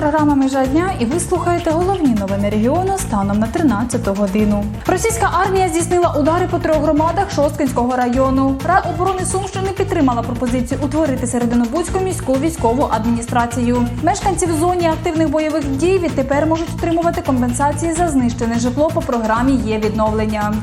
програма Межа дня і ви слухаєте головні новини регіону станом на 13 годину. Російська армія здійснила удари по трьох громадах Шосткинського району. Рада оборони Сумщини підтримала пропозицію утворити Серединобудську міську військову адміністрацію. Мешканці в зоні активних бойових дій відтепер можуть отримувати компенсації за знищене житло по програмі є відновлення.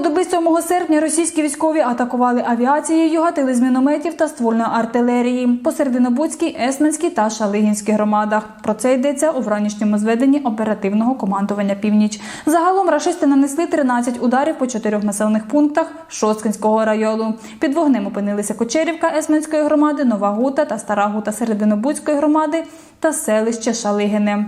Доби 7 серпня російські військові атакували авіацією, гатили з мінометів та ствольної артилерії по Серединобудській, Есменській та Шалигінській громадах. Про це йдеться у вранішньому зведенні оперативного командування Північ. Загалом рашисти нанесли 13 ударів по чотирьох населених пунктах Шосткинського району. Під вогнем опинилися Кочерівка Есменської громади, Нова Гута та Стара Гута Серединобудської громади та селище Шалигине.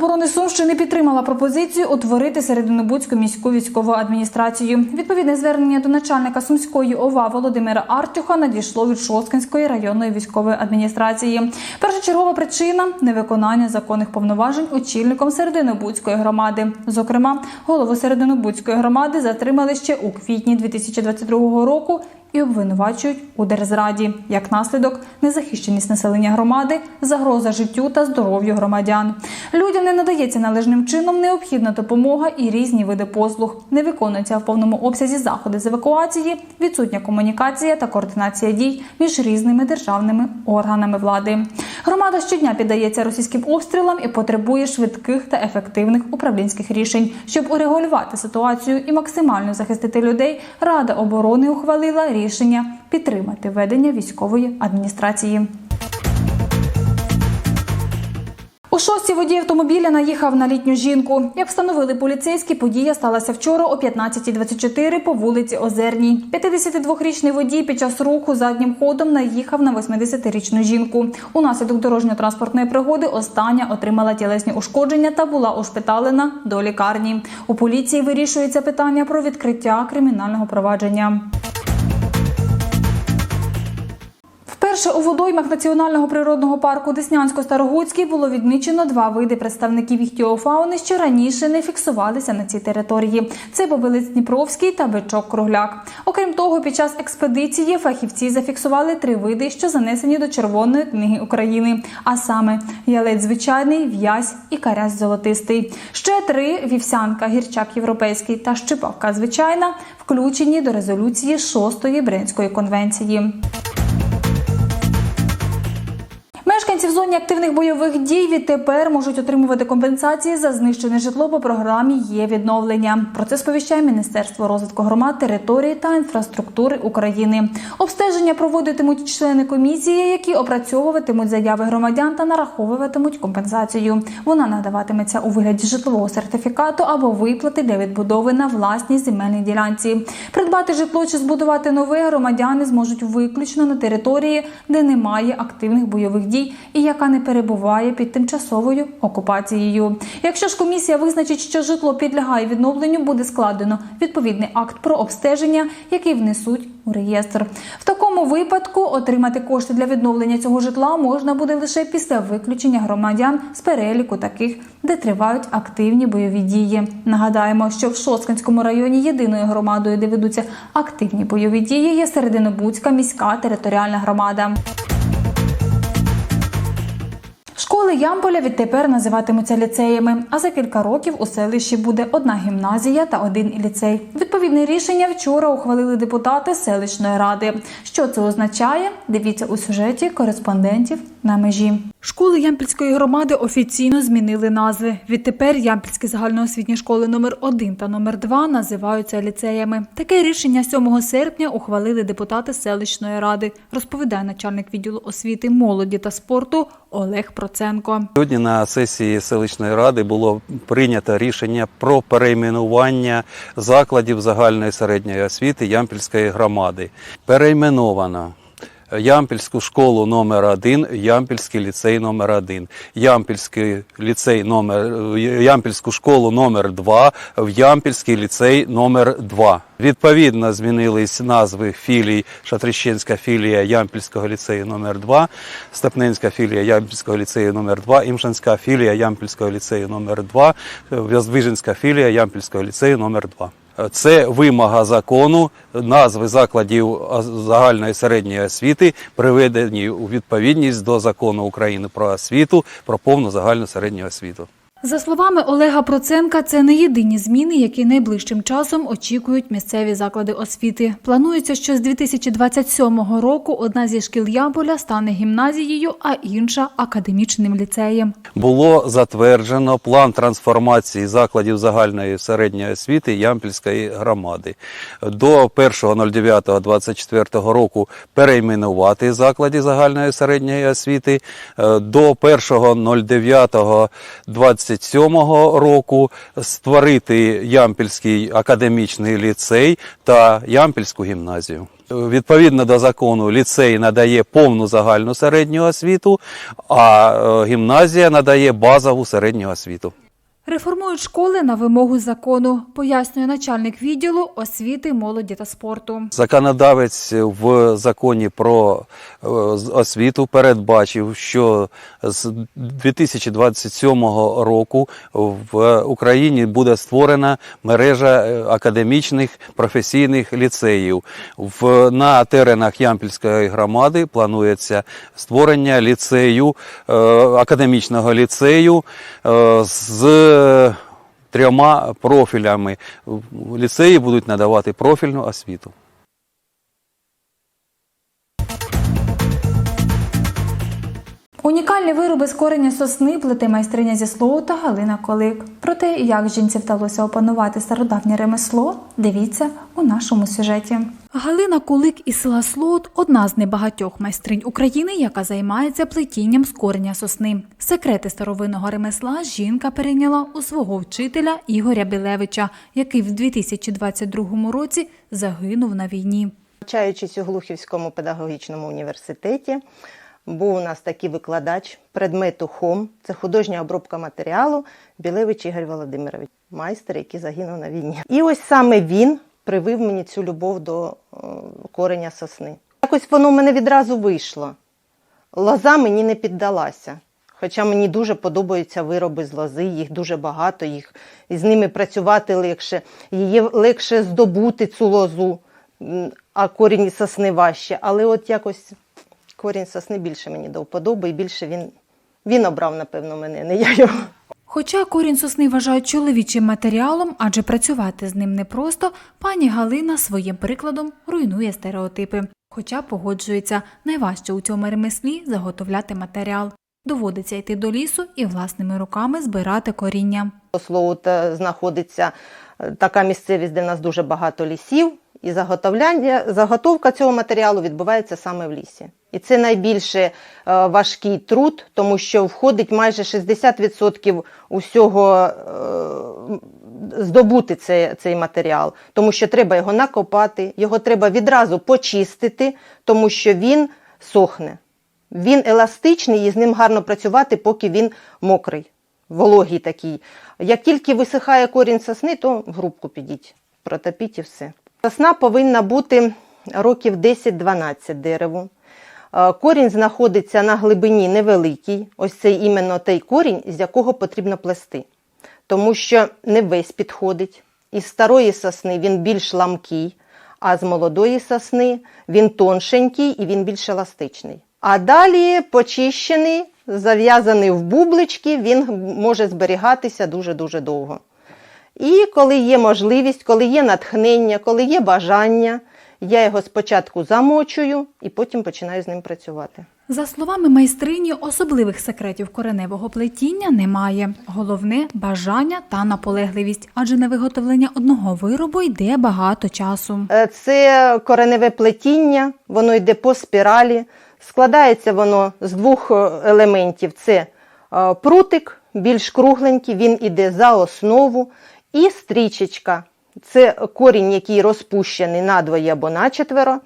Оборони Сумщини підтримала пропозицію утворити Серединобудську міську військову адміністрацію. Відповідне звернення до начальника Сумської ОВА Володимира Артюха надійшло від Шосткинської районної військової адміністрації. Першочергова причина невиконання законних повноважень очільником Серединобудської громади. Зокрема, голову Серединобудської громади затримали ще у квітні 2022 року і обвинувачують у дерзраді. Як наслідок, незахищеність населення громади, загроза життю та здоров'ю громадян. Людям не надається належним чином необхідна допомога і різні види послуг. Не виконуються в повному обсязі заходи з евакуації, відсутня комунікація та координація дій між різними державними органами влади. Громада щодня піддається російським обстрілам і потребує швидких та ефективних управлінських рішень, щоб урегулювати ситуацію і максимально захистити людей. Рада оборони ухвалила рішення підтримати ведення військової адміністрації. У шостій водій автомобіля наїхав на літню жінку. Як встановили поліцейські, подія сталася вчора о 15.24 по вулиці Озерній. 52-річний водій під час руху заднім ходом наїхав на 80-річну жінку. Унаслідок дорожньо-транспортної пригоди остання отримала тілесні ушкодження та була ушпиталена до лікарні. У поліції вирішується питання про відкриття кримінального провадження. Вперше у водоймах Національного природного парку Деснянсько-Старогуцький було відмічено два види представників іхтіофауни, що раніше не фіксувалися на цій території. Це бобилець Дніпровський та бичок Кругляк. Окрім того, під час експедиції фахівці зафіксували три види, що занесені до Червоної книги України, а саме ялець звичайний, в'язь і карась золотистий. Ще три вівсянка, гірчак європейський та щипавка звичайна включені до резолюції 6-ї Бринської конвенції. В зоні активних бойових дій відтепер можуть отримувати компенсації за знищене житло по програмі є відновлення. Про це сповіщає Міністерство розвитку громад, території та інфраструктури України. Обстеження проводитимуть члени комісії, які опрацьовуватимуть заяви громадян та нараховуватимуть компенсацію. Вона надаватиметься у вигляді житлового сертифікату або виплати для відбудови на власній земельній ділянці. Придбати житло чи збудувати нове громадяни зможуть виключно на території, де немає активних бойових дій і яка не перебуває під тимчасовою окупацією. Якщо ж комісія визначить, що житло підлягає відновленню, буде складено відповідний акт про обстеження, який внесуть у реєстр. В такому випадку отримати кошти для відновлення цього житла можна буде лише після виключення громадян з переліку таких, де тривають активні бойові дії. Нагадаємо, що в Шоцкинському районі єдиною громадою, де ведуться активні бойові дії, є Серединобудська міська територіальна громада. Школи Ямполя відтепер називатимуться ліцеями. А за кілька років у селищі буде одна гімназія та один ліцей. Відповідне рішення вчора ухвалили депутати селищної ради. Що це означає? Дивіться у сюжеті кореспондентів на межі. Школи Ямпільської громади офіційно змінили назви. Відтепер Ямпільські загальноосвітні школи номер 1 та номер 2 називаються ліцеями. Таке рішення 7 серпня ухвалили депутати селищної ради. Розповідає начальник відділу освіти, молоді та спорту Олег Проценко. Сьогодні на сесії селищної ради було прийнято рішення про перейменування закладів загальної середньої освіти Ямпільської громади. Перейменовано Ямпільську школу номер 1 Ямпільський ліцей номер 1 Ямпільський ліцей номер Ямпільську школу номер 2 в Ямпільський ліцей номер 2 Відповідно, змінились назви філій. Шатрищенська філія Ямпільського ліцею номер 2 Степненська філія Ямпільського ліцею номер 2 Імшанська філія Ямпільського ліцею номер 2 Воздвиженська філія Ямпільського ліцею номер 2 Це вимога закону, назви закладів загальної середньої освіти приведені у відповідність до закону України про освіту, про повну загальну середню освіту. За словами Олега Проценка, це не єдині зміни, які найближчим часом очікують місцеві заклади освіти. Планується, що з 2027 року одна зі шкіл Яболя стане гімназією, а інша академічним ліцеєм. Було затверджено план трансформації закладів загальної середньої освіти Ямпільської громади. До 1.09.24 року перейменувати заклади загальної середньої освіти. Е, до 1.09.24 1927 року створити Ямпільський академічний ліцей та Ямпільську гімназію. Відповідно до закону, ліцей надає повну загальну середню освіту, а е, гімназія надає базову середню освіту. Реформують школи на вимогу закону, пояснює начальник відділу освіти, молоді та спорту. Законодавець в законі про е, освіту передбачив, що з 2027 року в Україні буде створена мережа е, академічних професійних ліцеїв. В, на теренах Ямпільської громади планується створення ліцею, е, академічного ліцею з трьома профілями. Ліцеї будуть надавати профільну освіту. Унікальні вироби з корення сосни плете майстриня зі Слоу та Галина Колик. Про те, як жінці вдалося опанувати стародавнє ремесло, дивіться у нашому сюжеті. Галина Кулик із села Слот одна з небагатьох майстринь України, яка займається плетінням з кореня сосни. Секрети старовинного ремесла жінка перейняла у свого вчителя Ігоря Білевича, який в 2022 році загинув на війні. Навчаючись у Глухівському педагогічному університеті, був у нас такий викладач предмету ХОМ, це художня обробка матеріалу Білевич Ігор Володимирович, майстер, який загинув на війні. І ось саме він привив мені цю любов до е, кореня сосни. Якось воно в мене відразу вийшло. Лоза мені не піддалася. Хоча мені дуже подобаються вироби з лози, їх дуже багато, їх і з ними працювати легше, її легше здобути цю лозу, а корінь сосни важче. Але от якось корінь сосни більше мені до вподоби, і більше він, він обрав, напевно, мене, не я його. Хоча корінь сосни вважають чоловічим матеріалом, адже працювати з ним непросто, пані Галина своїм прикладом руйнує стереотипи. Хоча погоджується, найважче у цьому ремеслі заготовляти матеріал. Доводиться йти до лісу і власними руками збирати коріння. Слово знаходиться е, така місцевість, де в нас дуже багато лісів, і заготовляння, заготовка цього матеріалу відбувається саме в лісі. І це найбільше е, важкий труд, тому що входить майже 60% усього е, здобути цей, цей матеріал, тому що треба його накопати, його треба відразу почистити, тому що він сохне. Він еластичний і з ним гарно працювати, поки він мокрий, вологий такий. Як тільки висихає корінь сосни, то в грубку підіть, протопіть і все. Сосна повинна бути років 10-12 дереву. Е, Корінь знаходиться на глибині невеликій. Ось цей іменно той корінь, з якого потрібно плести. Тому що не весь підходить. Із старої сосни він більш ламкий, а з молодої сосни він тоншенький і він більш еластичний. А далі почищений, зав'язаний в бублички, він може зберігатися дуже-дуже довго. І коли є можливість, коли є натхнення, коли є бажання, я його спочатку замочую і потім починаю з ним працювати. За словами майстрині, особливих секретів кореневого плетіння немає. Головне бажання та наполегливість, адже на виготовлення одного виробу йде багато часу. Е, Це кореневе плетіння, воно йде по спіралі. Складається воно з двох е, елементів: це е, прутик, більш кругленький, він іде за основу, і стрічечка. Це корінь, який розпущений надвоє або начетверо.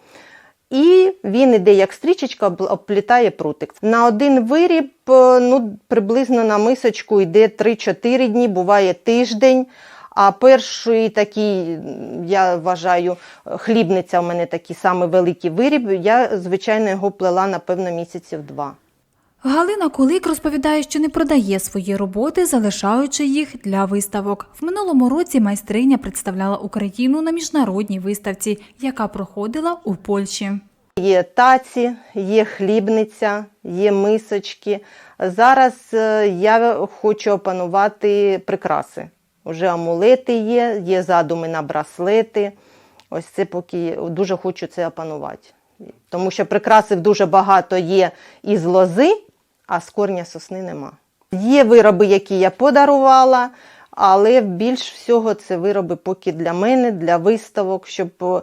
І він іде як стрічечка, об- обплітає прутик. На один виріб е, ну, приблизно на мисочку йде 3-4 дні, буває тиждень. А перший такий, я вважаю, хлібниця у мене такий самий великий виріб. Я, звичайно, його плела, напевно, місяців два. Галина Кулик розповідає, що не продає свої роботи, залишаючи їх для виставок. В минулому році майстриня представляла Україну на міжнародній виставці, яка проходила у Польщі. Є таці, є хлібниця, є мисочки. Зараз е, я хочу опанувати прикраси. Уже амулети є, є задуми на браслети. Ось це поки дуже хочу це опанувати. Тому що прикрасів дуже багато є із лози, а з корня сосни нема. Є вироби, які я подарувала, але більш всього це вироби поки для мене, для виставок, щоб е,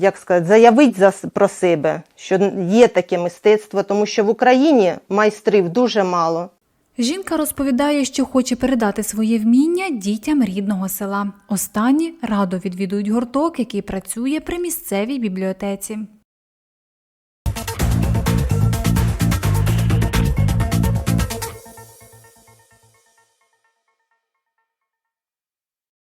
як сказати, заявити про себе, що є таке мистецтво, тому що в Україні майстрів дуже мало. Жінка розповідає, що хоче передати своє вміння дітям рідного села. Останні радо відвідують гурток, який працює при місцевій бібліотеці.